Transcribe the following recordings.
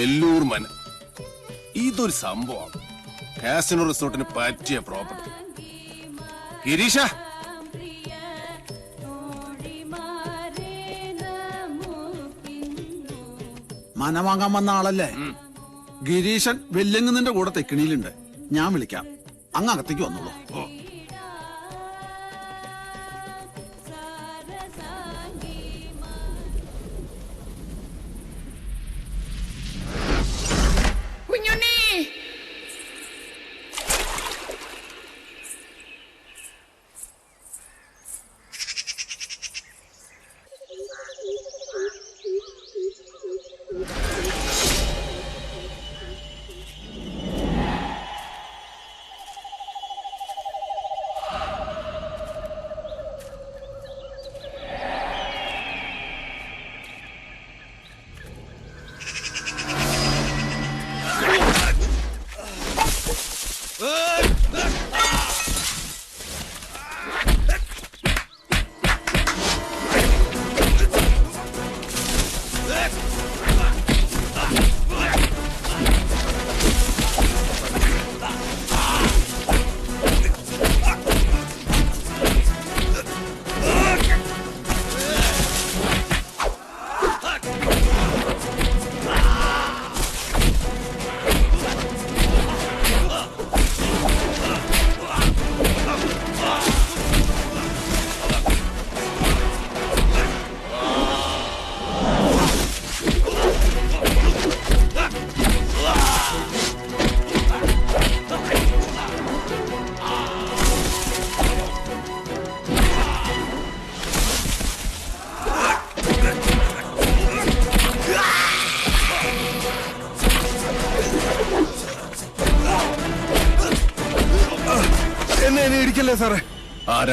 നെല്ലൂർ മന. ഇതൊരു സംഭവം കാസിനോ റിസോർട്ടിന് പറ്റിയ പ്രോപ്പർട്ടി ഗിരീഷ! മന വാങ്ങാൻ വന്ന ആളല്ലേ? ഗിരീശൻ വെല്ലുങ്ങുന്നതിന്റെ കൂടെ തെക്കിണിയിലുണ്ട്. ഞാൻ വിളിക്കാം. അങ്ങ് അകത്തേക്ക് വന്നോളൂ.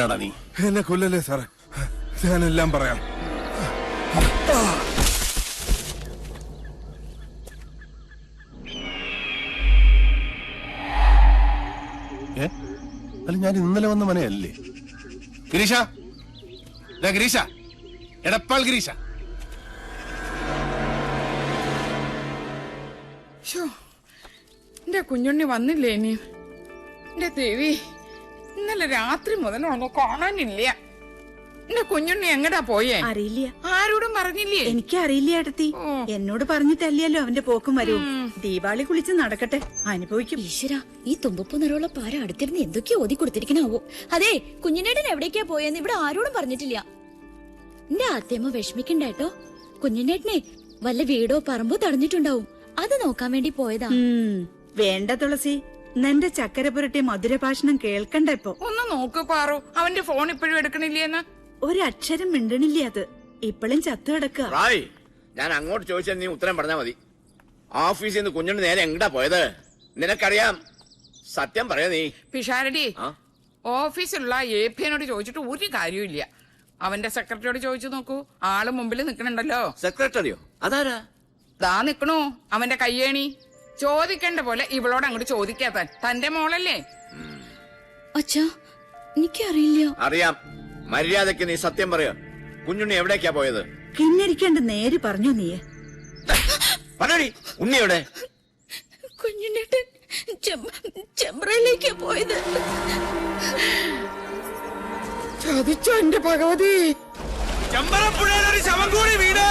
ആരാടാ നീ? എന്നെ കൊല്ലല്ലേ സാറേ. ഞാനെല്ലാം പറയാം. ഏ? അല്ല ഞാൻ ഇന്നലെ വന്ന മനയല്ലേ? ഗിരീഷ? ദാ ഗിരീഷ. എടപ്പാൾ ഗിരീഷ. ശോ, എന്റെ കുഞ്ഞുണ്ണി വന്നില്ലേ ഇനി? എന്റെ ദേവി. ഇന്നലെ രാത്രി മുതൽ അവനെ കാണാനില്ല. എന്റെ കുഞ്ഞുണ്ണി എങ്ങടാ പോയേ? അറിയില്ല. ആരോടും പറഞ്ഞില്ലേ? എനിക്ക് അറിയില്ല ഏട്ടത്തി എന്നോട് പറഞ്ഞിട്ടല്ലല്ലോ അവന്റെ പോക്കും വരും ദീപാവളി കുളിച്ച് നടക്കട്ടെ. അനുഭവിക്കും. ഈശ്വര ഈ തുമ്പപ്പൂ നിറമുള്ള പാര അടുത്തിരുന്ന് എന്തൊക്കെയോ ഓതി കൊടുത്തിരിക്കണാവോ? അതെ കുഞ്ഞിനേടൻ എവിടേക്കാ പോയെന്ന് ഇവിടെ ആരോടും പറഞ്ഞിട്ടില്ല. എന്റെ ആദ്യമ്മ വിഷമിക്കണ്ടേട്ടോ കുഞ്ഞിനേട്ടനെ വല്ല വീടോ പറമ്പോ തടഞ്ഞിട്ടുണ്ടാവും. അത് നോക്കാൻ വേണ്ടി പോയതാ. വേണ്ട തുളസി. നിന്റെ ചക്കരപുരട്ടി മധുരഭാഷണം കേൾക്കണ്ട ഇപ്പൊ. ഒന്ന് നോക്ക് പാറു അവന്റെ ഫോൺ ഇപ്പോഴും എടുക്കണില്ലേന്ന്? അക്ഷരം മിണ്ടണില്ല അത്? ഇപ്പോഴും ചത്തു കിടക്കുക റായ് ഞാൻ അങ്ങോട്ട് ചോദിച്ചാൽ നീ ഉത്തരം പറഞ്ഞാ മതി. ഓഫീസിൽ നിന്ന് കുഞ്ഞു നേരെ എങ്ങടാ പോയത്? നിനക്കറിയാം സത്യം പറയാ നീ. പിഷാരടി ആ? ഓഫീസിലുള്ള എ പി എന്നോട് ചോദിച്ചിട്ട് ഒരു കാര്യമില്ല അവന്റെ സെക്രട്ടറിയോട് ചോദിച്ചു നോക്കൂ. ആൾ മുമ്പിൽ നിക്കണുണ്ടല്ലോ. സെക്രട്ടറിയോ? അതാരാ? ദാ നിക്കണു അവന്റെ കയ്യേണി. ചോദിക്കേണ്ട പോലെ ഇവളോട് അങ്ങോട്ട് ചോദിക്കാത്ത തന്റെ മോളല്ലേ? അച്ഛാ എനിക്കറിയില്ല. അറിയാം. മര്യാദയ്ക്ക് നീ സത്യം പറയോ. കുഞ്ഞുണ്ണി എവിടേക്കാ പോയത്? കിഞ്ഞിരിക്കേണ്ട നേര് പറഞ്ഞു നീ പറയടി ഉണ്ണി എവിടെ? കുഞ്ഞിനേട്ടൻ ചെമ്പ്രയിലേക്കാ പോയത്. ചതിച്ചോ എന്റെ ഭഗവതി. ചമ്പരപ്പുഴയിലൊരു ശവം കൂടി വീട്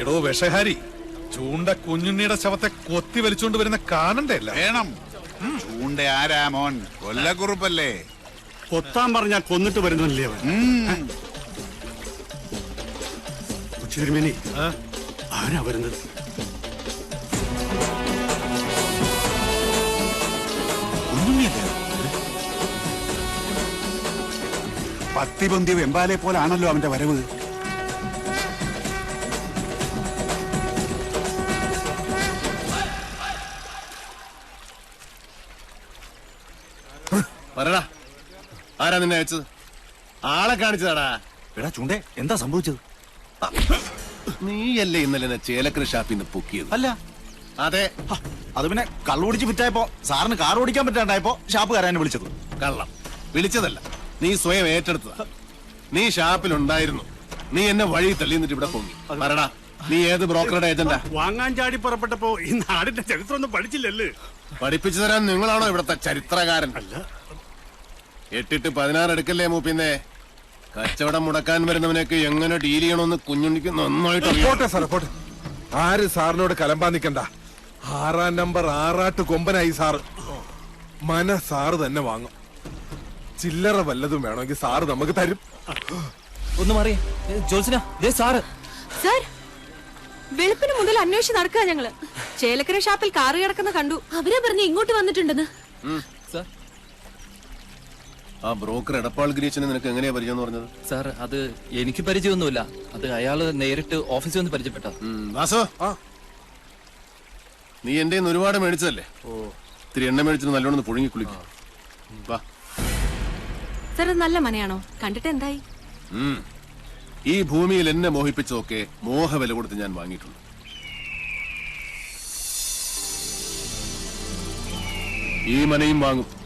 എടോ വിഷഹാരി ചൂണ്ട കുഞ്ഞുണ്ണിയുടെ ശവത്തെ കൊത്തി വലിച്ചുകൊണ്ട് വരുന്ന കാണണ്ടേ അല്ല വേണം ചൂണ്ട ആരാ മോൻ? കൊല്ലക്കുറുപ്പല്ലേ? കൊത്താൻ പറഞ്ഞാൽ കൊന്നിട്ട് വരുന്നില്ലേ അവൻ? തിരുമേനി ആരാ വരുന്നത്? പത്തിപൊന്തി വെമ്പാലെ പോലാണല്ലോ അവന്റെ വരവ്. ആരാ നിന്നെ അയച്ചത് ആളെ കാണിച്ചതാടാ. എടാ ചൂണ്ടേ എന്താ സംഭവിച്ചത്? നീയല്ലേ ഇന്നലെ എന്നെ ചേലക്കര ഷാപ്പിൽ നിന്ന് പൊക്കിയത്? അല്ല. അതെ. ഹ, അത് പിന്നെ കള്ളുപിടിച്ച് വിറ്റായപ്പോ സാറിന് കാർ ഓടിക്കാൻ പറ്റാണ്ടായപ്പോ ഷാപ്പുകാരനെ വിളിച്ചത്. കള്ളം. വിളിച്ചതല്ല. നീ സ്വയം ഏറ്റെടുത്തതാ. നീ ഷാപ്പിൽ ഉണ്ടായിരുന്നു നീ എന്നെ വഴി തള്ളിന്നിട്ട് ഇവിടെ പൊങ്ങി. പറടാ നീ ഏത് ബ്രോക്കറുടെ ഏജന്റാ? വാങ്ങാൻ ചാടി പുറപ്പെട്ടപ്പോ ഈ നാടിന്റെ ചരിത്രം ഒന്നും പഠിച്ചില്ലല്ലേ? പഠിപ്പിച്ചു തരാൻ നിങ്ങളാണോ ഇവിടത്തെ ചരിത്രകാരൻ? എട്ടിട്ട് പതിനാറ് എടുക്കല്ലേ മൂപ്പിന്നെ? കച്ചവടം മുടക്കാൻ വരുന്നവനൊക്കെ എങ്ങനെ ഡീൽ ചെയ്യണമെന്ന് കുഞ്ഞുണ്ണിക്ക് നന്നായിട്ട് അറിയാം. പോട്ടെ സാറേ പോട്ടെ. ആര് സാറിനോട് കലമ്പാൻ നിക്കണ്ട? ആറാം നമ്പർ ആറാട്ട് കൊമ്പനായി സാറ് മന സാറ് തന്നെ വാങ്ങും. ചില്ലറ വല്ലതും വേണമെങ്കിൽ സാറ് നമുക്ക് തരും. ഒന്ന് മാറി. സാറ്. സാർ വെളുപ്പിന് മുതൽ അന്വേഷിച്ച് നടക്കുക ഞങ്ങൾ. ചേലക്കര ഷാപ്പിൽ കാറ് കിടക്കുന്ന കണ്ടു. അവരെ പറഞ്ഞ് ഇങ്ങോട്ട് വന്നിട്ടുണ്ടെന്ന്. ആ ബ്രോക്കർ എടപ്പാൾ ഗിരീശനെ നിനക്ക് എങ്ങനെയാ പരിചയം എന്ന് പറഞ്ഞത്? സാർ അത് എനിക്ക് പരിചയമൊന്നുമില്ല. അത് അയാൾ നേരിട്ട് ഓഫീസിൽ വന്ന് പരിചയപ്പെട്ട വാസു. നീ എന്റെ ഒരുപാട് മേടിച്ചതല്ലേ? ഇത്തിരി എണ്ണ മേടിച്ചിട്ട് നല്ലോണം ഒന്ന് പുഴുങ്ങി കുളിക്കും. വാ. സാർ അത് നല്ല മനയാണോ കണ്ടിട്ട് എന്തായി? ഉം. ഈ ഭൂമിയിൽ എന്നെ മോഹിപ്പിച്ചതൊക്കെ മോഹവില കൊടുത്ത് ഞാൻ വാങ്ങിയിട്ടുണ്ട്. ഈ മനയും വാങ്ങും.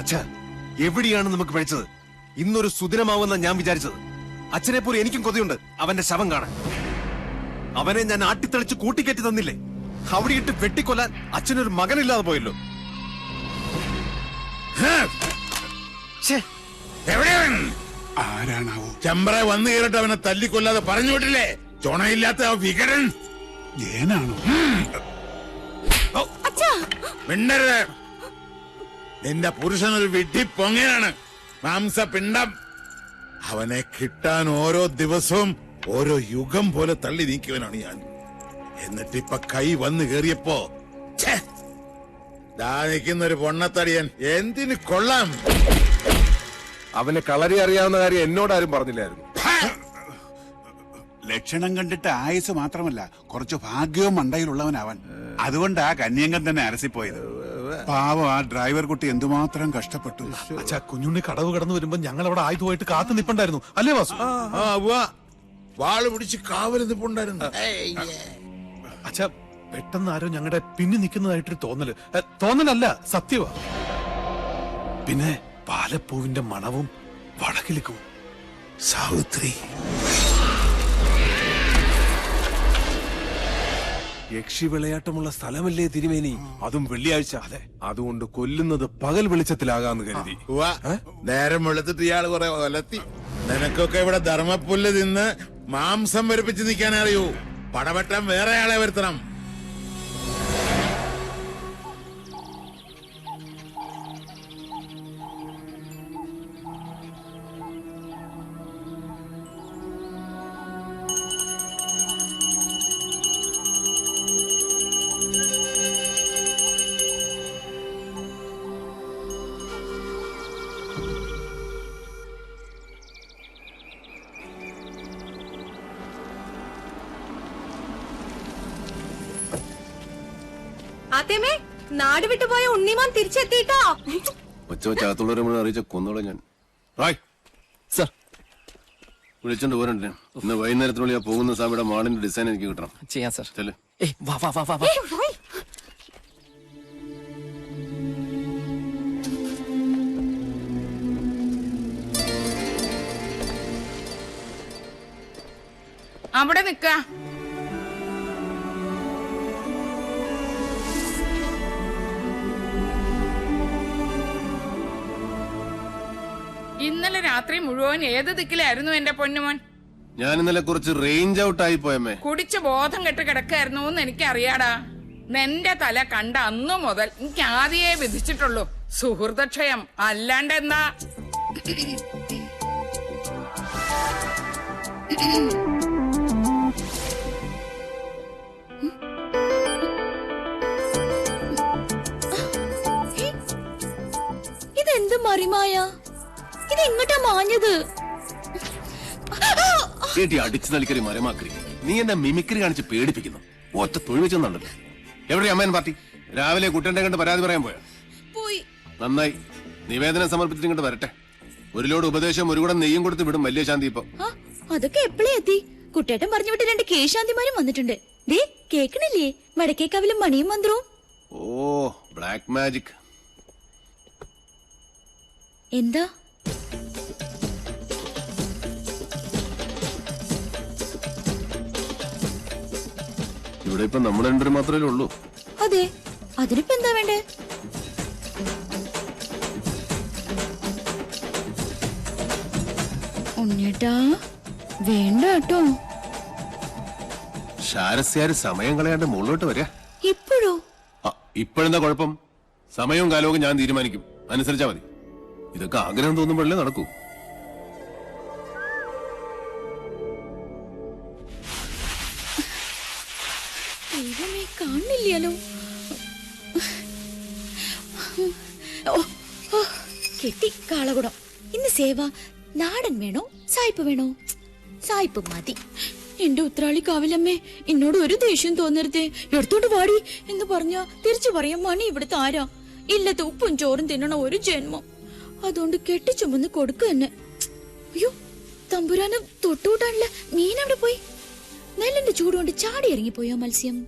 അച്ഛ എവിടെയാണ് നമുക്ക് പഴിച്ചത് ഇന്നൊരു സുദിനമാവുന്ന ഞാൻ വിചാരിച്ചത്. അച്ഛനെ പോലെ എനിക്കും കൊതിയുണ്ട്. അവന്റെ ശവം കാണാൻ. അവനെ ഞാൻ ആട്ടിത്തെളിച്ച് കൂട്ടിക്കയറ്റി തന്നില്ലേ? അവിടെ ഇട്ട് വെട്ടിക്കൊല്ലാൻ അച്ഛനൊരു മകനില്ലാതെ പോയല്ലോ. ആരാണാവോ? ചെമ്പറ വന്നു കയറിട്ട് അവനെ തല്ലിക്കൊല്ലാതെ പറഞ്ഞു വിട്ടില്ലേ? ചുണയില്ലാത്ത ആ വികരൻ ഏനാണോ? മിണ്ടരുത്. നിന്റെ ഒരു വിഡ്ഢി പൊങ്ങയാണ്. മാംസപിണ്ഡം അവനെ കിട്ടാൻ ഓരോ ദിവസവും ഓരോ യുഗം പോലെ തള്ളി നീക്കിയവനാണ് ഞാൻ. എന്നിട്ടിപ്പ കൈ വന്നു കേറിയപ്പോ ഛേ, ദാ നിൽക്കുന്ന ഒരു പൊണ്ണത്തടിയൻ. എന്തിന് കൊള്ളാം? അവന് കളരി അറിയാവുന്ന കാര്യം എന്നോട് ആരും പറഞ്ഞില്ലായിരുന്നു ലക്ഷണം കണ്ടിട്ട് ആയുസ് മാത്രമല്ല കുറച്ച് ഭാഗ്യവും മണ്ടയിലുള്ളവനാവൻ. അതുകൊണ്ടാ കന്യങ്കൻ തന്നെ അരസിപ്പോയത്. പാവം ആ ഡ്രൈവർ കുട്ടി എന്തുമാത്രം കഷ്ടപ്പെട്ടു. അച്ഛാ കുഞ്ഞുണ്ണി കടവ് കടന്നു വരുമ്പോ ഞങ്ങൾ അവിടെ ആയുധമായിട്ട് കാത്തു നിപ്പുണ്ടായിരുന്നു. അല്ലേ വാസു? ആ ഉവ്വ. വാൾ പിടിച്ച് കാവൽ നിപ്പുണ്ടായിരുന്നു. അച്ഛാ പെട്ടെന്ന് ആരോ ഞങ്ങളുടെ പിന്നെ നിൽക്കുന്നതായിട്ടൊരു തോന്നൽ. തോന്നലല്ല സത്യവാ. പിന്നെ പാലപ്പൂവിന്റെ മണവും വടക്കിലിക്കും സാവിത്രി. യക്ഷി വിളയാട്ടമുള്ള സ്ഥലമല്ലേ തിരുമേനി? അതും വെള്ളിയാഴ്ച. അതെ. അതുകൊണ്ട് കൊല്ലുന്നത് പകൽ വെളിച്ചത്തിലാകാന്ന് കരുതി. നേരം വെളുത്തിട്ട് ഇയാൾ കുറെ ഒലത്തി. നിനക്കൊക്കെ ഇവിടെ ധർമ്മപ്പുല്ല് തിന്ന് മാംസം വരിപ്പിച്ച് നിൽക്കാൻ അറിയൂ പടവട്ടം വേറെ ആളെ വരുത്തണം. ആദ്യമേ നാട് വിട്ടുപോയ ഉണ്ണിമാൻ തിരിച്ചെത്തിട്ടോ ഒച്ച വെച്ച് അകത്തുള്ളവരെ മുഴുവൻ അറിയിച്ച കൊന്നോളെ ഞാൻ. റായ്. സർ. വിളിച്ചോണ്ട് പോരണ്ടേ? ഇന്ന് വൈകുന്നേരത്തിനുള്ളിൽ ആ പോകുന്ന സ്വാമിയുടെ മാളിന്റെ ഡിസൈൻ എനിക്ക് കിട്ടണം. ചെയ്യാം സർ. ചെല്ല്. ഏയ് വാ വാ വാ വാ വാ. അവിടെ നിക്ക രാത്രി മുഴുവൻ ഏത് ദിക്കിലായിരുന്നു എന്റെ പൊന്നുമോൻ? ഞാൻ ഇന്നലെ കുറച്ച് റേഞ്ച് ഔട്ട് ആയി പോയമ്മേ. കുടിച്ച് ബോധം കെട്ട് കിടക്കായിരുന്നു എന്ന് എനിക്കറിയാടാ. നിന്റെ തല കണ്ട അന്നു മുതൽ എനിക്ക് ആദ്യേ വിധിച്ചിട്ടുള്ളൂ. സുഹൃതക്ഷയം അല്ലാണ്ട് എന്താ ഇതെന്ത് മറിമായ? എങ്ങോട്ടാ മാഞ്ഞത്? കേട്ടി അടിച്ചു നൽകരി മരമാക്കരി നീ എന്നെ മിമിക്രി കാണിച്ച് പേടിപ്പിക്കുന്നു. ഒറ്റ തൊഴിൽ വെച്ചെന്നുണ്ടല്ലോ എവിടെ അമ്മയൻ പാർട്ടി? രാവിലെ കുട്ടന്റെ കണ്ട് പരാതി പറയാൻ പോയോ? നന്നായി. നിവേദനം സമർപ്പിച്ചിട്ട് ഇങ്ങോട്ട് വരട്ടെ. ഒരു ലോഡ് ഉപദേശം ഒരു കൂടെ നെയ്യും കൊടുത്ത് വിടും വലിയ ശാന്തി ഇപ്പൊ അതൊക്കെ എപ്പോഴേ എത്തി? കുട്ടേട്ടൻ പറഞ്ഞു വിട്ട് രണ്ട് കേശാന്തിമാരും വന്നിട്ടുണ്ട്. ദേ കേക്കണില്ലേ? വടക്കേക്കാവിലും മണിയും മന്ത്രവും. ഓ ബ്ലാക്ക് മാജിക്. എന്താ? ഇവിടെ ഇപ്പൊ നമ്മൾ രണ്ടുപേരും മാത്രമേ ഉള്ളൂ. അതെ. അതിനിപ്പോ എന്താ വേണ്ടേ? ഉണ്ണിയേട്ടാ വേണ്ട കേട്ടോ. ശാരസ്യാര് സമയം കളയാണ്ട് മുകളിലോട്ട് വരിക ഇപ്പോഴോ? ഇപ്പോഴെന്താ കുഴപ്പം? സമയവും കാലവും ഞാൻ തീരുമാനിക്കും. അനുസരിച്ചാ മതി. ഇതൊക്കെ ആഗ്രഹം തോന്നുമ്പോഴല്ലേ നടക്കൂ. കിട്ടി കാളകുടം ഇന്ന് സേവ നാടൻ വേണോ സായിപ്പ് വേണോ? സായിപ്പ് മതി. എന്റെ ഉത്രാളി കാവിലമ്മേ എന്നോട് ഒരു ദേഷ്യം തോന്നരുതേ. എടുത്തോണ്ട് വാടി എന്ന് പറഞ്ഞ തിരിച്ചു പറയാൻ മണി ഇവിടുത്തെ ആരാ? ഇല്ലത്തെ ഉപ്പും ചോറും തിന്നണ ഒരു ജന്മം. അതുകൊണ്ട് കെട്ടിച്ചുമന്ന് കൊടുക്ക തന്നെ അയ്യോ തമ്പുരാന് തൊട്ടുകൂട്ടാനുള്ള മീൻ അവിടെ പോയി? നെല്ലിന്റെ ചൂടുകൊണ്ട് ചാടി ഇറങ്ങിപ്പോയോ മത്സ്യം?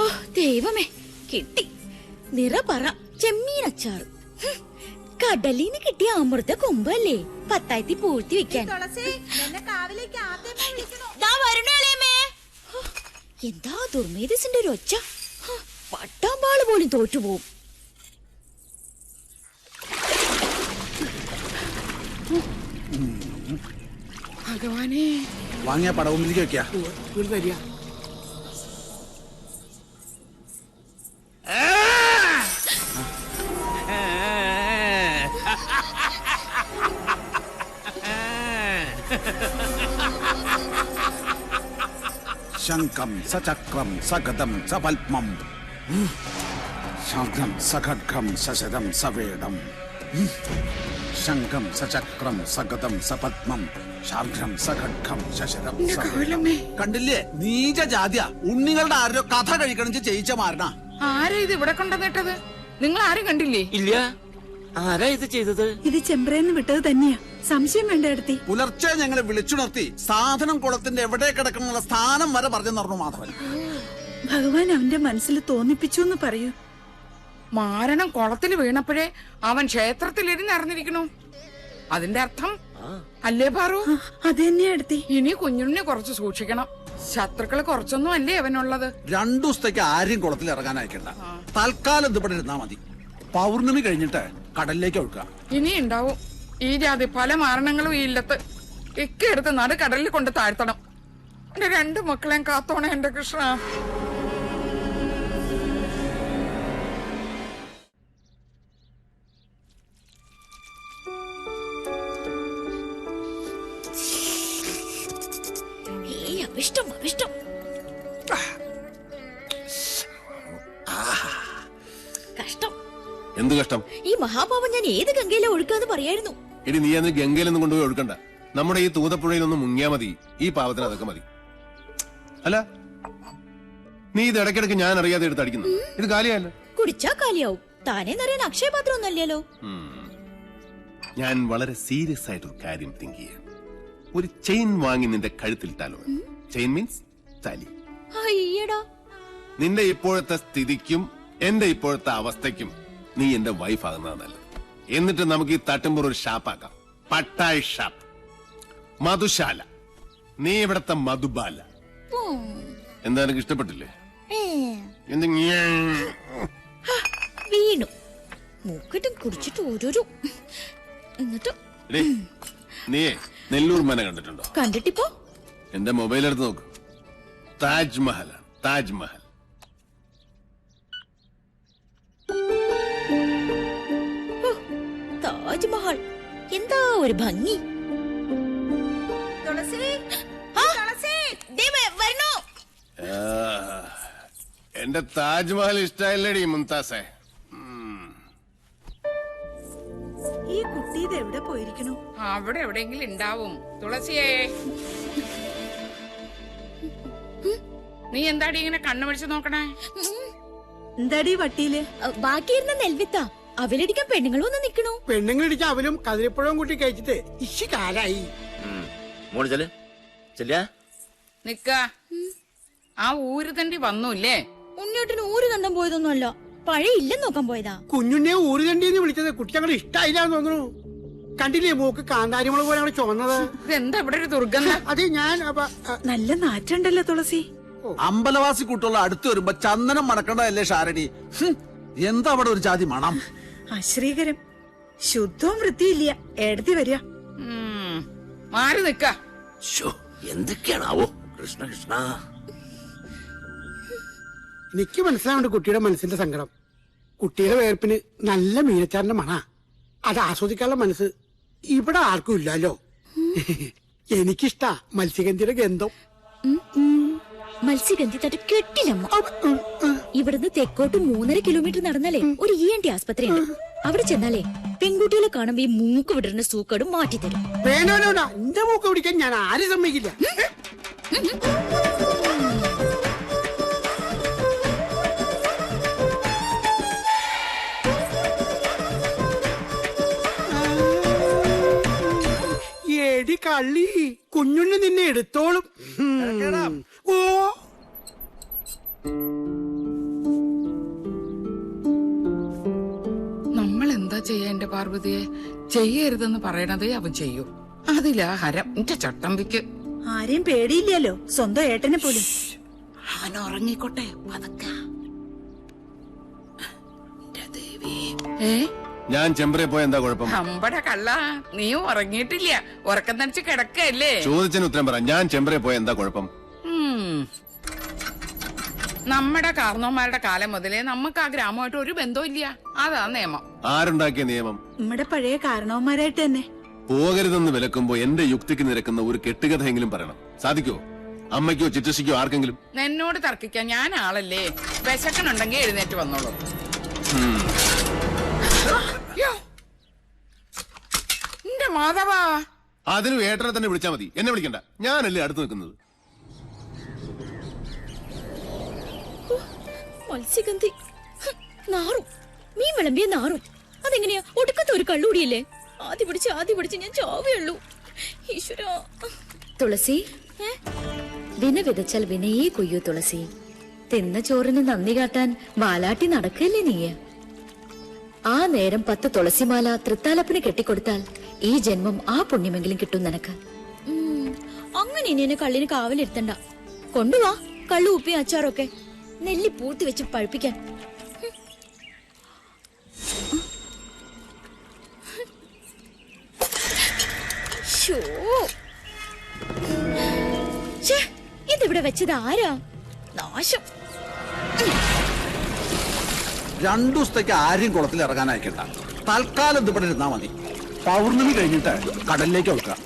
ഓ ദൈവമേ കിട്ടി. നിറ പറ. അച്ചാർ ഹും, കടലിന് കിട്ടിയ അമൃത കൊമ്പല്ലേ? പത്തായത്തി പൂഴ്ത്തി വെക്കാൻ. എന്താ ദുർമേധസിന്റെ ഒരു ഒച്ച? പട്ടാമ്പാൾ പോലും തോറ്റുപോകും ഭഗവാനെ. വാങ്ങിയ പടവും വെക്കാ. ശംഖം സചക്രം സഗതം സപത്മം ശംഖം സഖഡ്ഖം സശരം സവേടം ശംഖം സചക്രം സഗതം സപത്മം ശാർഘം സഖഡ്ഖം ശശരം കണ്ടില്ലേ? നീച ജാതിയ ഉണ്ണികളുടെ ആരോ കഥ കഴിക്കണം ചെയ്യിച്ച മാരണ ആരെ ഇത് ഇവിടെ കൊണ്ടുവന്നിട്ടത്? നിങ്ങൾ ആരും കണ്ടില്ലേ? ഇല്ല. ആരാ ഇത് ചെയ്തത്? ഇത് ചെമ്പ്രേന്ന് വിട്ടത് തന്നെയാ. സംശയം വേണ്ട അടുത്തി പുലർച്ചെ ഞങ്ങളെ വിളിച്ചുണർത്തി സാധനം കുളത്തിന്റെ എവിടെ കിടക്കണമെന്നുള്ള സ്ഥാനം വരെ പറഞ്ഞു നടന്നു മാധവൻ ഭഗവാൻ അവന്റെ മനസ്സിൽ തോന്നിപ്പിച്ചു എന്ന് പറയൂ. മാരണം കുളത്തിൽ വീണപ്പോഴേ അവൻ ക്ഷേത്രത്തിലിരുന്ന് അറിഞ്ഞിരിക്കണു അതിന്റെ അർത്ഥം അല്ലേ പാറു? അത് തന്നെയാ അടുത്തി ഇനി കുഞ്ഞുണ്ണിനെ കുറച്ച് സൂക്ഷിക്കണം. ശത്രുക്കൾ കുറച്ചൊന്നും അല്ലേ അവനുള്ളത്? രണ്ടു ദിവസത്തേക്ക് ആരും കുളത്തിൽ ഇറങ്ങാൻ അയക്കണ്ട തൽക്കാലം ഇത് ഇവിടെ ഇരുന്നാ മതി. പൗർണമി കഴിഞ്ഞിട്ട് കടലിലേക്ക് ഒഴുക്കുക. ഇനി ഉണ്ടാവും ഈ ജാതി പല മാരണങ്ങളും ഈ ഇല്ലത്ത് ഇക്കെടുത്ത് നടു കടലിൽ കൊണ്ട് താഴ്ത്തണം. എന്റെ രണ്ട് മക്കളെയും കാത്തോണേ എന്റെ കൃഷ്ണ. കഷ്ടം ഈ മഹാപാപം ഞാൻ ഏത് ഗംഗയിലെ ഒഴുക്കാന്ന് പറയായിരുന്നു. ഇനി നീ അതിന് ഗംഗയിലൊന്നും കൊണ്ടുപോയി ഒഴുക്കണ്ട. നമ്മുടെ ഈ തൂതപ്പുഴയിലൊന്നും മുങ്ങിയാ മതി. ഈ പാവത്തിന് അതൊക്കെ മതി. അല്ല നീ ഇത് ഇടയ്ക്കിടയ്ക്ക് ഞാൻ അറിയാതെ എടുത്ത് അടിക്കുന്നു. ഇത് കാലിയല്ല കുടിച്ചാ കാലിയാവും. താനേ നിറയാൻ അക്ഷയപാത്രം ഒന്നല്ലല്ലോ ഞാൻ വളരെ സീരിയസ് ആയിട്ടൊരു കാര്യം തിങ്ക് ചെയ്യാം. ഒരു ചെയിൻ വാങ്ങി നിന്റെ കഴുത്തിൽ കഴുത്തിലിട്ടാലോ ചെയിൻ മീൻസ് താലി. നിന്റെ ഇപ്പോഴത്തെ സ്ഥിതിക്കും എന്റെ ഇപ്പോഴത്തെ അവസ്ഥയ്ക്കും നീ എന്റെ വൈഫ് ആകുന്നതാണ് നല്ലത്. എന്നിട്ട് നമുക്ക് ഈ തട്ടുമ്പോൾ ഒരു ഷാപ്പാക്കാം പട്ടായ് ഷാപ്പ് മധുശാല. നീ ഇവിടത്തെ മധുബാല. എന്താ എനിക്ക് ഇഷ്ടപ്പെട്ടില്ലേ? എന്ത് വീണു. മൂക്കിട്ടും കുടിച്ചിട്ട് ഓരോരോ. എന്നിട്ട് നീ നെല്ലൂർ മന കണ്ടിട്ടുണ്ടോ? കണ്ടിട്ടിപ്പോ? എന്റെ മൊബൈൽ എടുത്ത് നോക്ക്. താജ്മഹലാണ് താജ്മഹൽ താജ്മഹൽ. ഒരു ഭംഗി. എന്റെ താജ്മഹൽ ഇഷ്ടായില്ലടി മുംതാസേ. ഈ കുട്ടി ഇത് എവിടെ പോയിരിക്കണു അവിടെ എവിടെയെങ്കിലും ഉണ്ടാവും. തുളസിയേ. നീ എന്താടി ഇങ്ങനെ കണ്ണു പിടിച്ചു നോക്കണേ എന്താടി വട്ടിയിൽ? ബാക്കിയിരുന്ന നെൽവിത്ത. അവലടിക്കാൻ പെണ്ണുങ്ങളും ഒന്ന് നിക്കണു പെണ്ണുങ്ങളിടിച്ച് അവലും കതിരിപ്പഴവും കൂട്ടി കഴിച്ചിട്ട് ഇശി കാലായി. മോൾ ചെൽ ചെല്ലിയ. നിക്ക. ആ ഊര് തണ്ടി വന്നൂല്ലേ? ഉണ്ണിയോട്ടിന് ഊര് കണ്ടം പോയതൊന്നുമല്ല. പഴയ ഇല്ലെന്ന് നോക്കാൻ പോയതാ. കുഞ്ഞുണ്ണിയെ ഊര് തണ്ടി എന്ന് വിളിച്ചത് കുട്ടി ഞങ്ങൾ ഇഷ്ടായില്ലാന്ന് തോന്നുന്നു. കണ്ടില്ലേ മൂക്ക് കാന്താരിമുളക് പോലെ അവിടെ ചുവന്നത്? ഇതെന്താ ഇവിടെ ഒരു ദുർഗന്ധ? അത് ഞാൻ അപ്പ- നല്ല നാറ്റുണ്ടല്ലോ തുളസി. അമ്പലവാസി കൂട്ടുള്ള അടുത്ത് വരുമ്പോ ചന്ദനം മണക്കണ്ടതല്ലേ ഷാരടി എന്താ അവിടെ ഒരു ജാതി മണം? അശ്രീകരം ശുദ്ധവും വൃത്തിയില്ല. എടുത്തി വരിക. മാറി നിക്ക എന്തൊക്കെയാണാവോ? കൃഷ്ണ കൃഷ്ണ. എനിക്ക് മനസ്സിലാവുണ്ട് കുട്ടിയുടെ മനസ്സിന്റെ സങ്കടം. കുട്ടിയുടെ വേർപ്പിന് നല്ല മീനച്ചാറിന്റെ മണ. അത് ആസ്വദിക്കാനുള്ള മനസ്സ് ഇവിടെ ആർക്കും ഇല്ലല്ലോ. എനിക്കിഷ്ടാ മത്സ്യഗന്ധിയുടെ ഗന്ധം. മത്സ്യഗന്ധി തട്ട് കെട്ടില്ലമ്മ ഇവിടുന്ന് തെക്കോട്ട് മൂന്നര കിലോമീറ്റർ നടന്നാലേ ഒരു ഇ എൻ ടി ആസ്പത്രി ഉണ്ട് അവിടെ ചെന്നാലേ പെൺകുട്ടികളെ കാണുമ്പോ ഈ മൂക്ക് വിടരുന്ന സൂക്കടും മാറ്റി തരും എന്റെ മൂക്ക് പിടിക്കാൻ ഞാൻ ആരും സമ്മതിക്കില്ല. എടി കള്ളി കുഞ്ഞുണ്ണി നിന്നെ എടുത്തോളും. ഉം. ഓ ചെയ്യാ എന്റെ പാർവതിയെ ചെയ്യരുതെന്ന് പറയണതേ അവൻ ചെയ്യൂ. അതിലാ ഹരം. എന്റെ ചട്ടമ്പിക്ക്. ആരെയും പേടിയില്ലല്ലോ. സ്വന്തം ഏട്ടനെ പോലും. അവൻ ഉറങ്ങിക്കോട്ടെ. പതുക്ക. ഏ? ഞാൻ ചെമ്പറെ പോയ എന്താ കുഴപ്പം? അമ്പട കള്ള. നീ ഉറങ്ങിയിട്ടില്ല. ഉറക്കം നനച്ച് കിടക്കല്ലേ ചോദിച്ചതിന് ഉത്തരം പറ. ഞാൻ ചെമ്പറെ പോയ എന്താ കുഴപ്പം. നമ്മുടെ കാർന്നോന്മാരുടെ കാലം മുതലേ നമുക്ക് ആ ഗ്രാമമായിട്ട് ഒരു ബന്ധവും ഇല്ല. അതാ നിയമം. ആരുണ്ടാക്കിയ നിയമം? നമ്മുടെ പഴയ കാരണവന്മാരായിട്ട് തന്നെ. പോകരുതെന്ന് വിലക്കുമ്പോ എന്റെ യുക്തിക്ക് നിരക്കുന്ന ഒരു കെട്ടുകഥ എങ്കിലും പറയണം. സാധിക്കോ അമ്മയ്ക്കോ ചിറ്റശിക്കോ ആർക്കെങ്കിലും? എന്നോട് തർക്കിക്കാൻ ഞാൻ ആളല്ലേ? വിശക്കണുണ്ടെങ്കിൽ എഴുന്നേറ്റ് വന്നോളൂ. യ്യോ. എന്റെ മാധവാ അതിനും ഏട്ടനെ തന്നെ വിളിച്ചാ മതി. എന്നെ വിളിക്കണ്ട. ഞാനല്ലേ അടുത്ത് നിൽക്കുന്നത്? മത്സ്യഗന്ധി. നാറും. മീൻ വിളമ്പിയ നാറും. അതെങ്ങനെയാ? ഒടുക്കത്തെ ഒരു കള്ളുകൂടിയല്ലേ ആദ്യ പിടിച്ച് ആദ്യ പിടിച്ച് ഞാൻ ചാവയുള്ളൂ ഈശ്വര. തുളസി വിന വിതച്ചാൽ വിനയേ കൊയ്യൂ തുളസി. തിന്ന ചോറിന് നന്ദി കാട്ടാൻ വാലാട്ടി നടക്കല്ലേ നീയ? ആ നേരം പത്ത് തുളസിമാല തൃത്താലപ്പിന് കെട്ടിക്കൊടുത്താൽ ഈ ജന്മം ആ പുണ്യമെങ്കിലും കിട്ടും നിനക്ക്. അങ്ങനെ ഇനി എന്നെ കള്ളിന് കാവലിരുത്തണ്ട. കൊണ്ടുവാ കള്ളു ഉപ്പി അച്ചാറൊക്കെ. നെല്ലി പൂർത്തി വെച്ച് പഴുപ്പിക്കാൻ. ഇതിവിടെ വെച്ചത് ആരാ? നാശം. രണ്ടു ദിവസത്തേക്ക് ആരും കുളത്തിൽ ഇറങ്ങാൻ തൽക്കാലം ഇവിടെ ഇരുന്നാ മതി. പൗർണമി കഴിഞ്ഞിട്ട് കടലിലേക്ക് വെക്കാം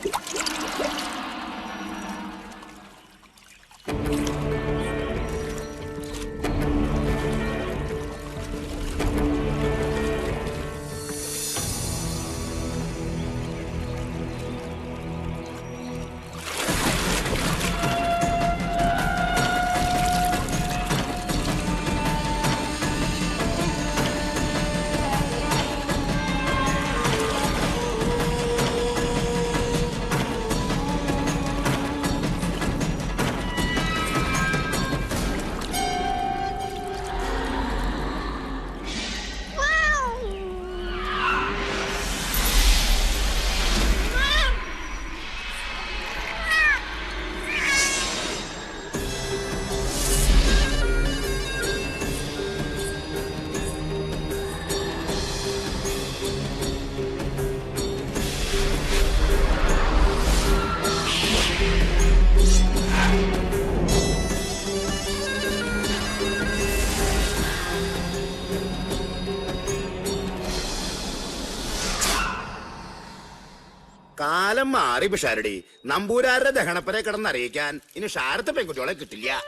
കാലം മാറി പിഷാരടി. നമ്പൂരാരുടെ ദഹണപ്പനെ കിടന്ന് അറിയിക്കാൻ ഇനി ഷാരത്തെ പെൺകുട്ടികളെ കിട്ടില്ല.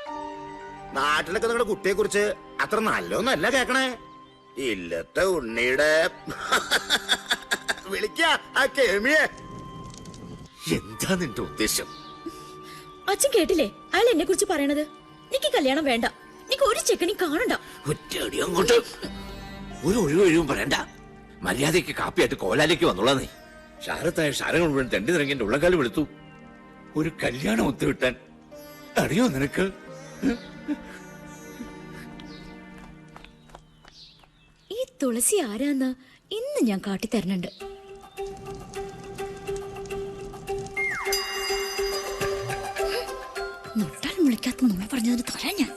നാട്ടിലൊക്കെ നിങ്ങളുടെ കുട്ടിയെ കുറിച്ച് അത്ര നല്ലൊന്നല്ല കേക്കണേ? ഇല്ലത്തെ ഉണ്ണിയുടെ. വിളിക്ക ആ കേമിയെ. എന്താ നിന്റെ ഉദ്ദേശം? അച്ഛൻ കേട്ടില്ലേ? അയാൾ എന്നെ കുറിച്ച് പറയണത്? നിക്ക് കല്യാണം വേണ്ട. നിക്ക് ഒരു ചെക്കനി കാണണ്ട. ഒറ്റയടി അങ്ങോട്ട്. ഒരു ഒഴിവ് ഒഴിവും പറയണ്ട. മര്യാദയ്ക്ക് കാപ്പിയായിട്ട് കോലാലേക്ക് വന്നോളാന്നേ ശാരത്തായ ശാരങ്ങൾ മുഴുവൻ തെണ്ടി നിറങ്ങി എന്റെ ഉള്ളക്കാലം എടുത്തു ഒരു കല്യാണം ഒത്തുവിട്ടാൻ അറിയോ നിനക്ക്? ഈ തുളസി ആരാന്ന് ഇന്ന് ഞാൻ കാട്ടിത്തരണുണ്ട് മുട്ടാൽ മുളിക്കാത്ത നുണ പറഞ്ഞതിന് തരാൻ ഞാൻ.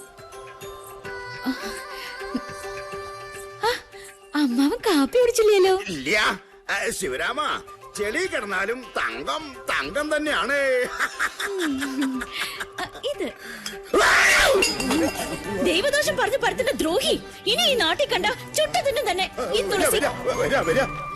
അമ്മാവൻ കാപ്പി കുടിച്ചില്ലല്ലോ. ഇല്ല. ശിവരാമ ചെളി കിടന്നാലും തങ്കം തങ്കം തന്നെയാണ്. ഇത്. ദൈവദോഷം പറഞ്ഞ് പരത്തുന്ന ദ്രോഹി. ഇനി ഈ നാട്ടിൽ കണ്ട ചുട്ടതിനും തന്നെ ഈ തുളസി വരാ, വരാ.